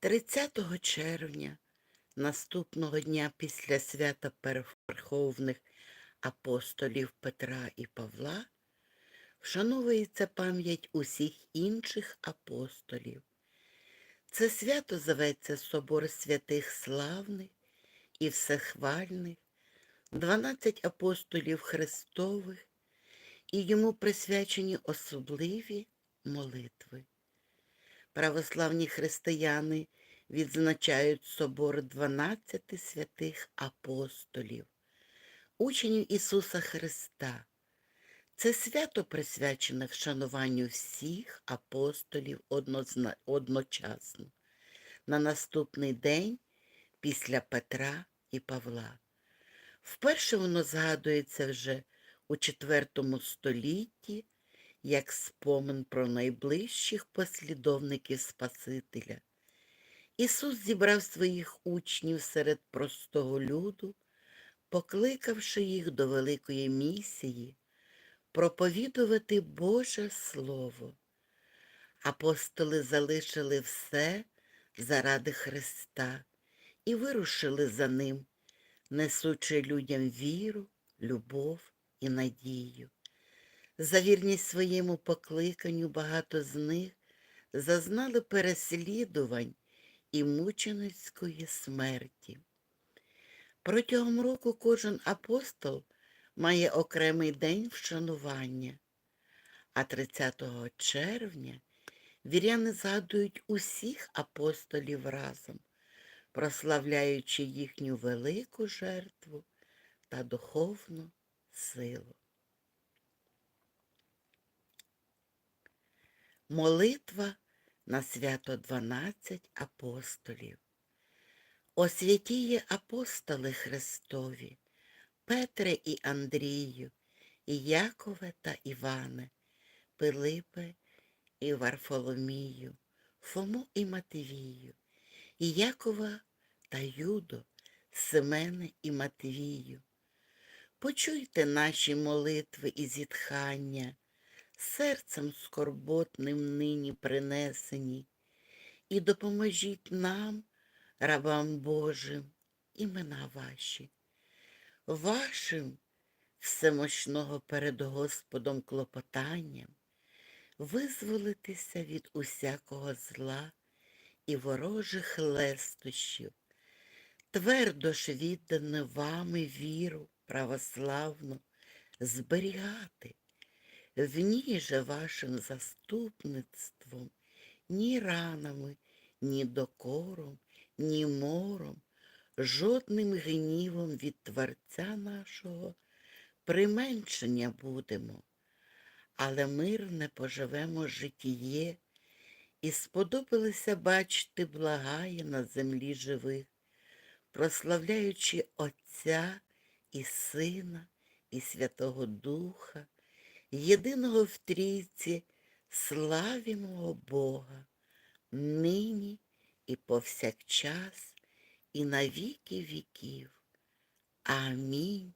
30 червня, наступного дня після свята переверховних апостолів Петра і Павла, вшановується пам'ять усіх інших апостолів. Це свято зоветься Собор святих славних і всехвальних, 12 апостолів Христових, і йому присвячені особливі молитви. Православні християни відзначають собор 12 святих апостолів, учнів Ісуса Христа. Це свято присвячене вшануванню всіх апостолів однозна- одночасно, на наступний день після Петра і Павла. Вперше воно згадується вже у IV столітті як спомин про найближчих послідовників Спасителя. Ісус зібрав своїх учнів серед простого люду, покликавши їх до великої місії проповідувати Боже Слово. Апостоли залишили все заради Христа і вирушили за Ним, несучи людям віру, любов і надію. За вірність своєму покликанню багато з них зазнали переслідувань і мученицької смерті. Протягом року кожен апостол має окремий день вшанування, а 30 червня віряни згадують усіх апостолів разом, прославляючи їхню велику жертву та духовну силу. Молитва на свято 12 апостолів. О святіє апостоли Христові, Петре і Андрію, і Якове та Іване, Пилипе і Варфоломію, Фому і Матвію, і Якова та Юдо, Семене і Матвію. Почуйте наші молитви і зітхання, серцем скорботним нині принесені, і допоможіть нам, рабам Божим, імена ваші, вашим всемощного перед Господом клопотанням, визволитися від усякого зла і ворожих лестощів, твердо ж віддане вами віру православну зберігати, в ній же вашим заступництвом ні ранами, ні докором, ні мором, жодним гнівом від Творця нашого применшення будемо, але мирне поживемо житіє, і сподобалося бачити благає на землі живих, прославляючи Отця і Сина, і Святого Духа, єдиного в трійці, славімо Бога, нині і повсякчас, і на віки віків. Амінь.